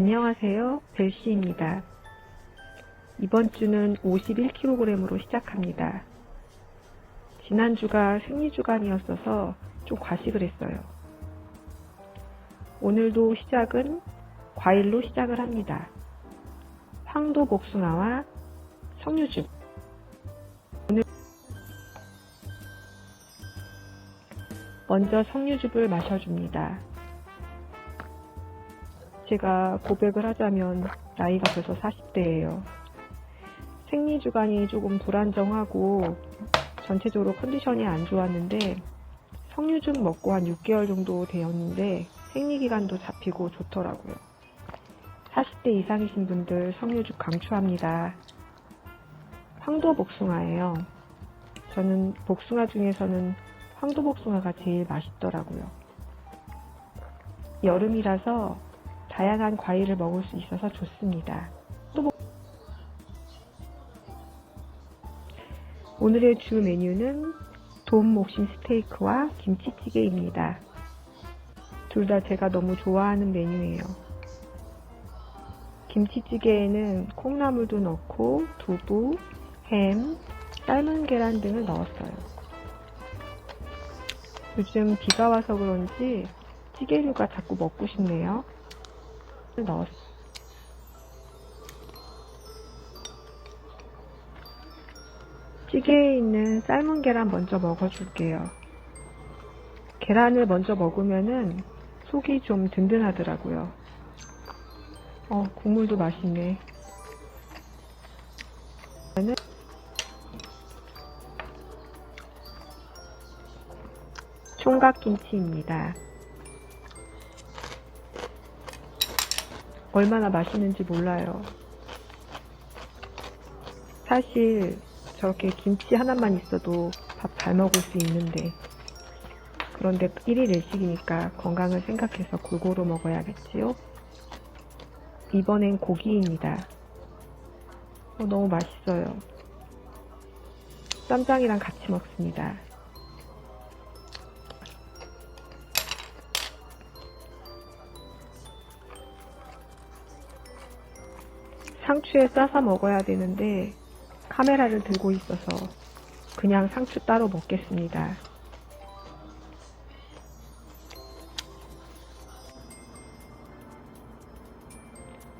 안녕하세요. 벨씨입니다. 이번 주는 51kg으로 시작합니다. 지난주가 생리주간이었어서 좀 과식을 했어요. 오늘도 시작은 과일로 시작을 합니다. 황도 복숭아와 석류즙. 오늘 먼저 석류즙을 마셔줍니다. 제가 고백을 하자면 나이가 벌써 40대예요. 생리 주간이 조금 불안정하고 전체적으로 컨디션이 안 좋았는데 석류즙 먹고 한 6개월 정도 되었는데 생리 기간도 잡히고 좋더라고요. 40대 이상이신 분들 석류즙 강추합니다. 황도 복숭아예요. 저는 복숭아 중에서는 황도 복숭아가 제일 맛있더라고요. 여름이라서 다양한 과일을 먹을 수 있어서 좋습니다. 또 뭐- 오늘의 주 메뉴는 돔목심 스테이크와 김치찌개입니다. 둘 다 제가 너무 좋아하는 메뉴예요. 김치찌개에는 콩나물도 넣고 두부, 햄, 삶은 계란 등을 넣었어요. 요즘 비가 와서 그런지 찌개류가 자꾸 먹고 싶네요. 넣었어. 찌개에 있는 삶은 계란 먼저 먹어줄게요. 계란을 먼저 먹으면은 속이 좀 든든하더라고요. 어, 국물도 맛있네. 총각김치입니다. 얼마나 맛있는지 몰라요. 사실 저렇게 김치 하나만 있어도 밥 잘 먹을 수 있는데 그런데 1일 1식이니까 건강을 생각해서 골고루 먹어야겠지요? 이번엔 고기입니다. 어, 너무 맛있어요. 쌈장이랑 같이 먹습니다. 상추에 싸서 먹어야 되는데 카메라를 들고 있어서 그냥 상추 따로 먹겠습니다.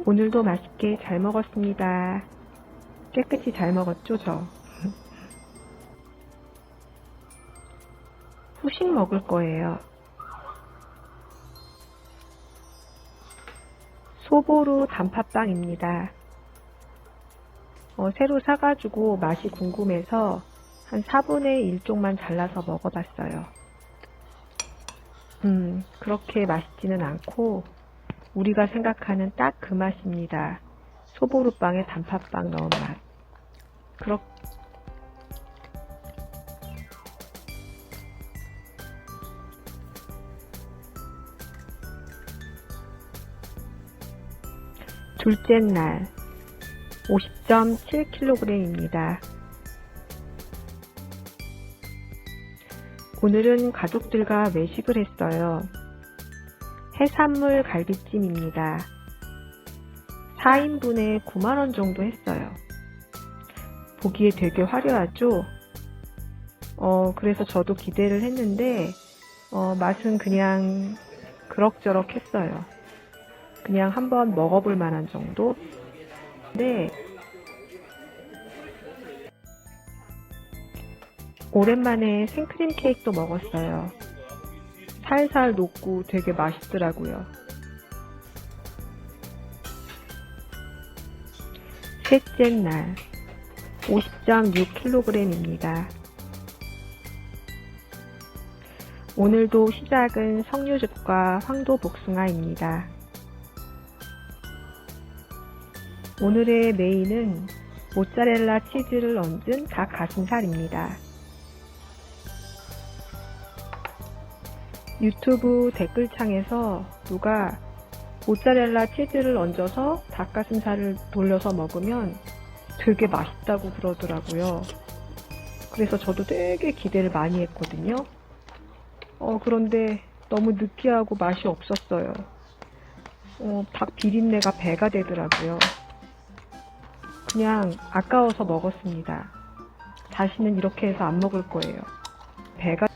오늘도 맛있게 잘 먹었습니다. 깨끗이 잘 먹었죠, 저? 후식 먹을 거예요. 소보루 단팥빵입니다. 어, 새로 사가지고 맛이 궁금해서 한 4분의 1 쪽만 잘라서 먹어봤어요. 음, 그렇게 맛있지는 않고 우리가 생각하는 딱 그 맛입니다. 소보루빵에 단팥빵 넣은 맛. 그렇 둘째 날 50.7kg입니다. 오늘은 가족들과 외식을 했어요. 해산물 갈비찜입니다. 4인분에 9만원 정도 했어요. 보기에 되게 화려하죠? 어, 그래서 저도 기대를 했는데, 어, 맛은 그냥 그럭저럭 했어요. 그냥 한번 먹어볼 만한 정도? 네. 오랜만에 생크림 케이크도 먹었어요. 살살 녹고 되게 맛있더라고요. 셋째 날 50.6kg입니다. 오늘도 시작은 석류즙과 황도 복숭아입니다. 오늘의 메인은 모짜렐라 치즈를 얹은 닭 가슴살입니다. 유튜브 댓글창에서 누가 모짜렐라 치즈를 얹어서 닭가슴살을 돌려서 먹으면 되게 맛있다고 그러더라고요. 그래서 저도 되게 기대를 많이 했거든요. 어, 그런데 너무 느끼하고 맛이 없었어요. 어, 닭 비린내가 배가 되더라고요. 그냥 아까워서 먹었습니다. 다시는 이렇게 해서 안 먹을 거예요. 배가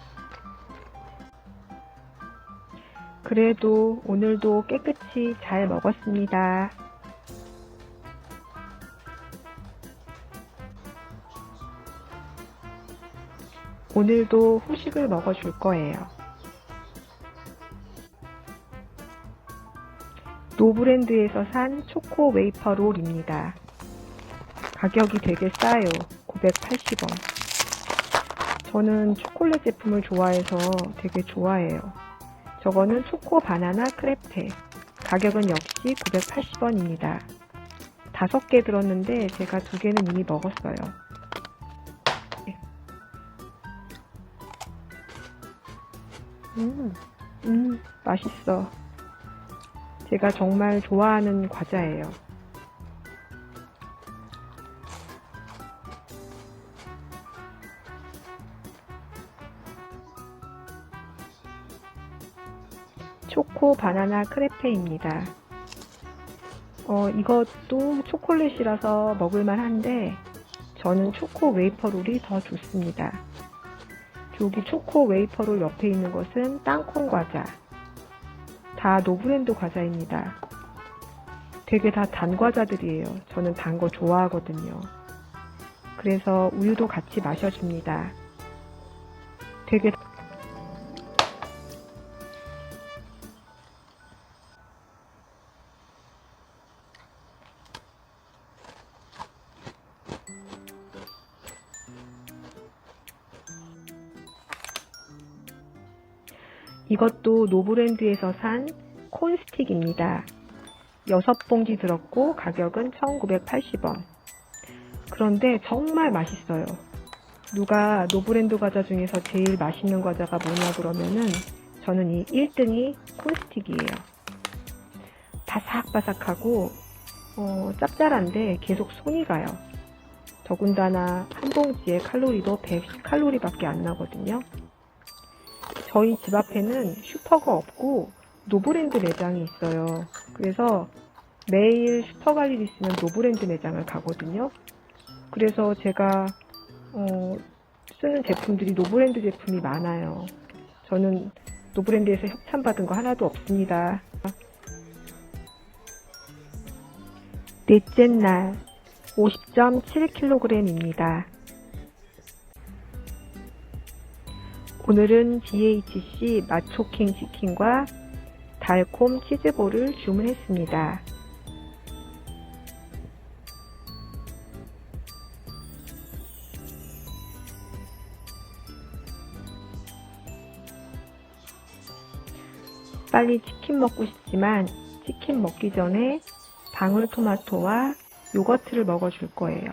그래도 오늘도 깨끗이 잘 먹었습니다. 오늘도 후식을 먹어줄 거예요. 노브랜드에서 산 초코 웨이퍼 롤입니다. 가격이 되게 싸요. 980원. 저는 초콜릿 제품을 좋아해서 되게 좋아해요. 저거는 초코 바나나 크레페. 가격은 역시 980원입니다. 다섯 개 들었는데 제가 두 개는 이미 먹었어요. 네. 음, 음, 맛있어. 제가 정말 좋아하는 과자예요. 초코 바나나 크레페입니다. 어, 이것도 초콜릿이라서 먹을만 한데, 저는 초코 웨이퍼롤이 더 좋습니다. 여기 초코 웨이퍼롤 옆에 있는 것은 땅콩 과자. 다 노브랜드 과자입니다. 되게 다 단 과자들이에요. 저는 단 거 좋아하거든요. 그래서 우유도 같이 마셔줍니다. 되게 이것도 노브랜드에서 산 콘스틱입니다. 6봉지 들었고 가격은 1980원. 그런데 정말 맛있어요. 누가 노브랜드 과자 중에서 제일 맛있는 과자가 뭐냐 그러면은 저는 이 1등이 콘스틱이에요. 바삭바삭하고 어, 짭짤한데 계속 손이 가요. 더군다나 한 봉지에 칼로리도 110칼로리밖에 안 나거든요. 저희 집 앞에는 슈퍼가 없고 노브랜드 매장이 있어요. 그래서 매일 슈퍼 갈 일 있으면 노브랜드 매장을 가거든요. 그래서 제가 어, 쓰는 제품들이 노브랜드 제품이 많아요. 저는 노브랜드에서 협찬받은 거 하나도 없습니다. 넷째 날 50.7kg입니다. 오늘은 DHC 마초킹 치킨과 달콤 치즈볼을 주문했습니다. 빨리 치킨 먹고 싶지만 치킨 먹기 전에 방울토마토와 요거트를 먹어줄 거예요.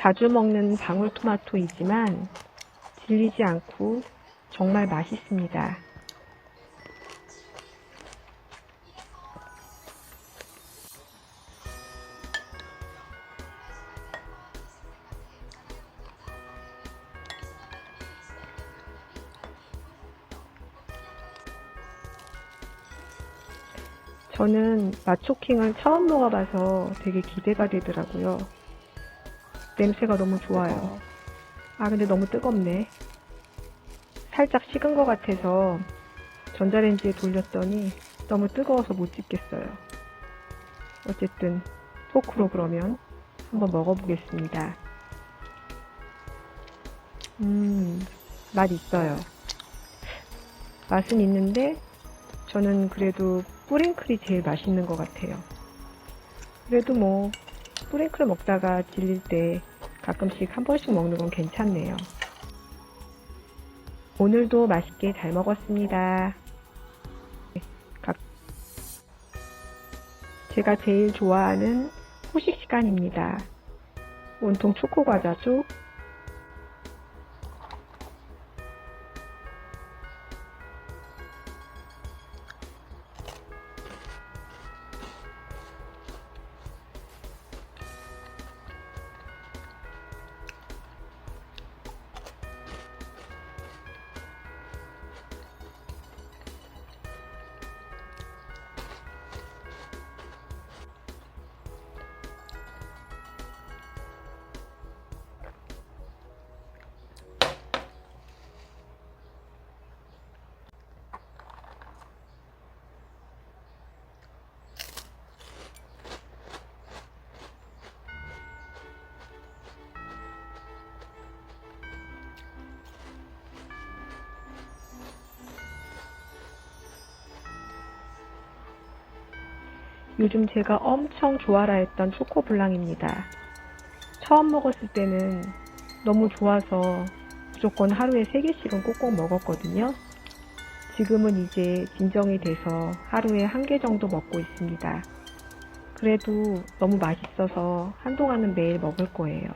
자주 먹는 방울토마토이지만 질리지 않고 정말 맛있습니다. 저는 마초킹을 처음 먹어봐서 되게 기대가 되더라고요. 냄새가 너무 좋아요. 아, 근데 너무 뜨겁네. 살짝 식은 것 같아서 전자레인지에 돌렸더니 너무 뜨거워서 못 찍겠어요. 어쨌든 포크로 그러면 한번 먹어보겠습니다. 음, 맛 있어요. 맛은 있는데 저는 그래도 뿌링클이 제일 맛있는 것 같아요. 그래도 뭐 뿌링클 먹다가 질릴 때 가끔씩 한 번씩 먹는 건 괜찮네요. 오늘도 맛있게 잘 먹었습니다. 각- 제가 제일 좋아하는 후식 시간입니다. 온통 초코 과자죠? 요즘 제가 엄청 좋아라 했던 초코블랑입니다. 처음 먹었을 때는 너무 좋아서 무조건 하루에 3개씩은 꼭꼭 먹었거든요. 지금은 이제 진정이 돼서 하루에 한 개 정도 먹고 있습니다. 그래도 너무 맛있어서 한동안은 매일 먹을 거예요.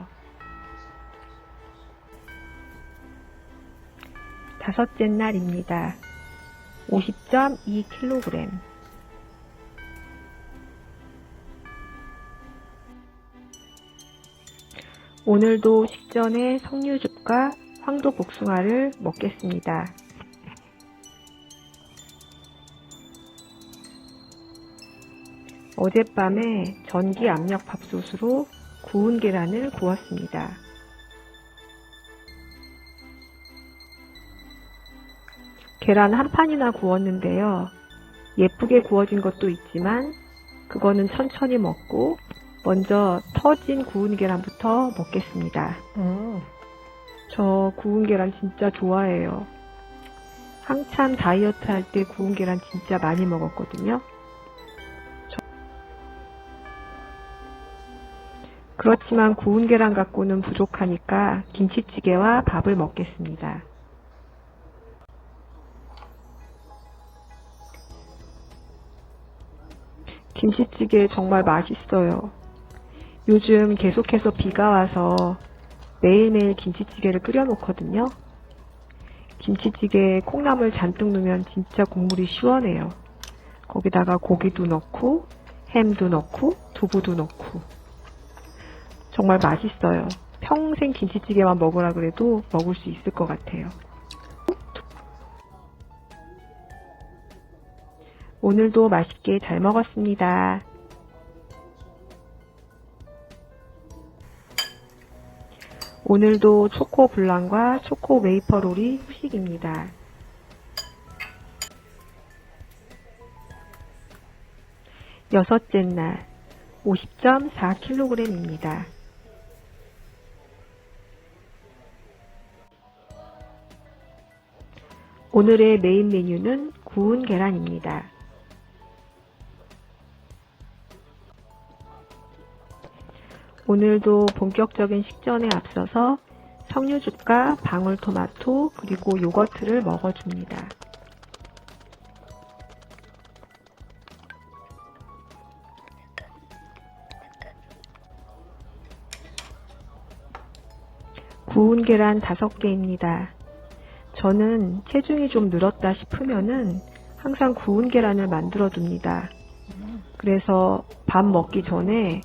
다섯째 날입니다. 50.2kg. 오늘도 식전에 석류즙과 황도 복숭아를 먹겠습니다. 어젯밤에 전기 압력 밥솥으로 구운 계란을 구웠습니다. 계란 한 판이나 구웠는데요. 예쁘게 구워진 것도 있지만 그거는 천천히 먹고 먼저 터진 구운 계란부터 먹겠습니다. 음, 저 구운 계란 진짜 좋아해요. 한참 다이어트 할 때 구운 계란 진짜 많이 먹었거든요. 저- 그렇지만 구운 계란 갖고는 부족하니까 김치찌개와 밥을 먹겠습니다. 김치찌개 정말 맛있어요. 요즘 계속해서 비가 와서 매일매일 김치찌개를 끓여 놓거든요. 김치찌개에 콩나물 잔뜩 넣으면 진짜 국물이 시원해요. 거기다가 고기도 넣고, 햄도 넣고, 두부도 넣고. 정말 맛있어요. 평생 김치찌개만 먹으라 그래도 먹을 수 있을 것 같아요. 오늘도 맛있게 잘 먹었습니다. 오늘도 초코 블랑과 초코 웨이퍼 롤이 후식입니다. 여섯째 날 50.4kg입니다. 오늘의 메인 메뉴는 구운 계란입니다. 오늘도 본격적인 식전에 앞서서 석류즙과 방울토마토 그리고 요거트를 먹어줍니다. 구운 계란 5개입니다. 저는 체중이 좀 늘었다 싶으면은 항상 구운 계란을 만들어 둡니다. 그래서 밥 먹기 전에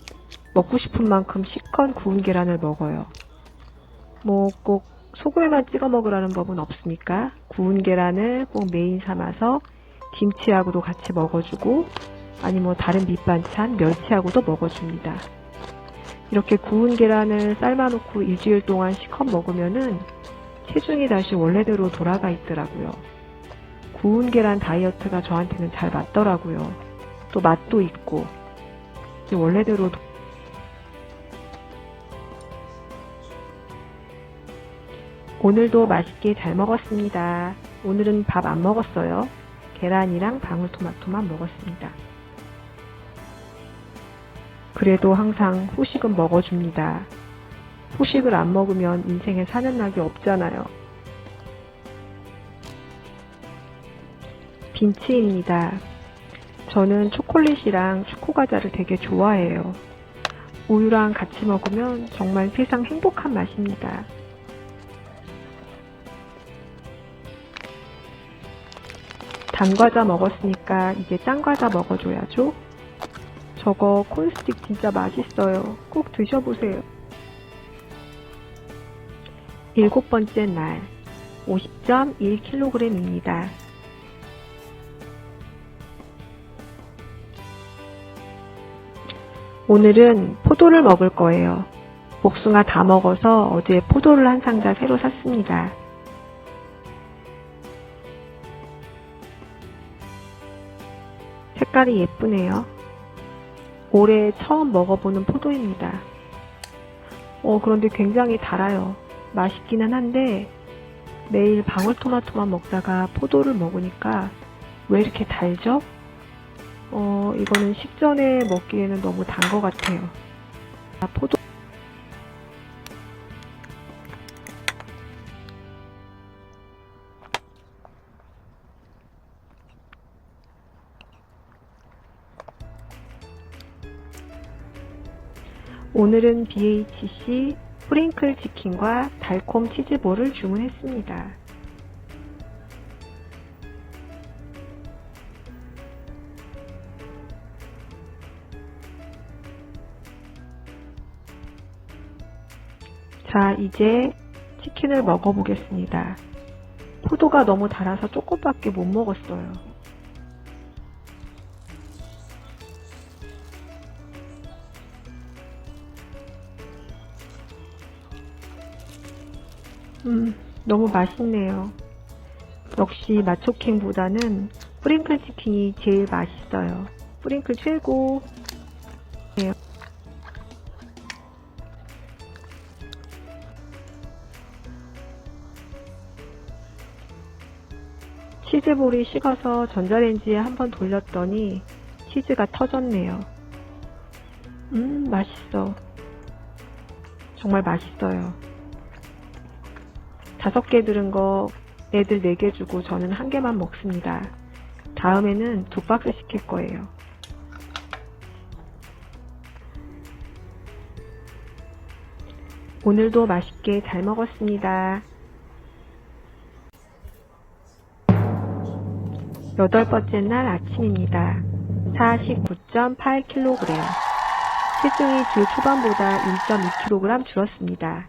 먹고 싶은 만큼 시컨 구운 계란을 먹어요. 뭐 꼭 소금에만 찍어 먹으라는 법은 없으니까 구운 계란을 꼭 메인 삼아서 김치하고도 같이 먹어주고 아니 뭐 다른 밑반찬 멸치하고도 먹어줍니다. 이렇게 구운 계란을 삶아놓고 일주일 동안 시컨 먹으면은 체중이 다시 원래대로 돌아가 있더라고요. 구운 계란 다이어트가 저한테는 잘 맞더라고요. 또 맛도 있고 원래대로 오늘도 맛있게 잘 먹었습니다. 오늘은 밥 안 먹었어요. 계란이랑 방울토마토만 먹었습니다. 그래도 항상 후식은 먹어줍니다. 후식을 안 먹으면 인생에 사는 낙이 없잖아요. 빈치입니다. 저는 초콜릿이랑 초코과자를 되게 좋아해요. 우유랑 같이 먹으면 정말 세상 행복한 맛입니다. 단 과자 먹었으니까 이제 짠 과자 먹어줘야죠. 저거 콘스틱 진짜 맛있어요. 꼭 드셔보세요. 일곱 번째 날 50.1kg입니다. 오늘은 포도를 먹을 거예요. 복숭아 다 먹어서 어제 포도를 한 상자 새로 샀습니다. 색깔이 예쁘네요. 올해 처음 먹어보는 포도입니다. 어, 그런데 굉장히 달아요. 맛있기는 한데 매일 방울토마토만 먹다가 포도를 먹으니까 왜 이렇게 달죠? 어, 이거는 식전에 먹기에는 너무 단 것 같아요. 아, 포도. 오늘은 BHC 프링클 치킨과 달콤 치즈볼을 주문했습니다. 자, 이제 치킨을 먹어보겠습니다. 포도가 너무 달아서 조금밖에 못 먹었어요. 너무 맛있네요. 역시 마초킹보다는 프링클 치킨이 제일 맛있어요. 프링클 최고. 네. 치즈볼이 식어서 전자레인지에 한번 돌렸더니 치즈가 터졌네요. 음, 맛있어. 정말 맛있어요. 다섯 개 들은 거 애들 네 개 주고 저는 한 개만 먹습니다. 다음에는 두 박스 시킬 거예요. 오늘도 맛있게 잘 먹었습니다. 여덟 번째 날 아침입니다. 49.8kg. 체중이 주 초반보다 1.2kg 줄었습니다.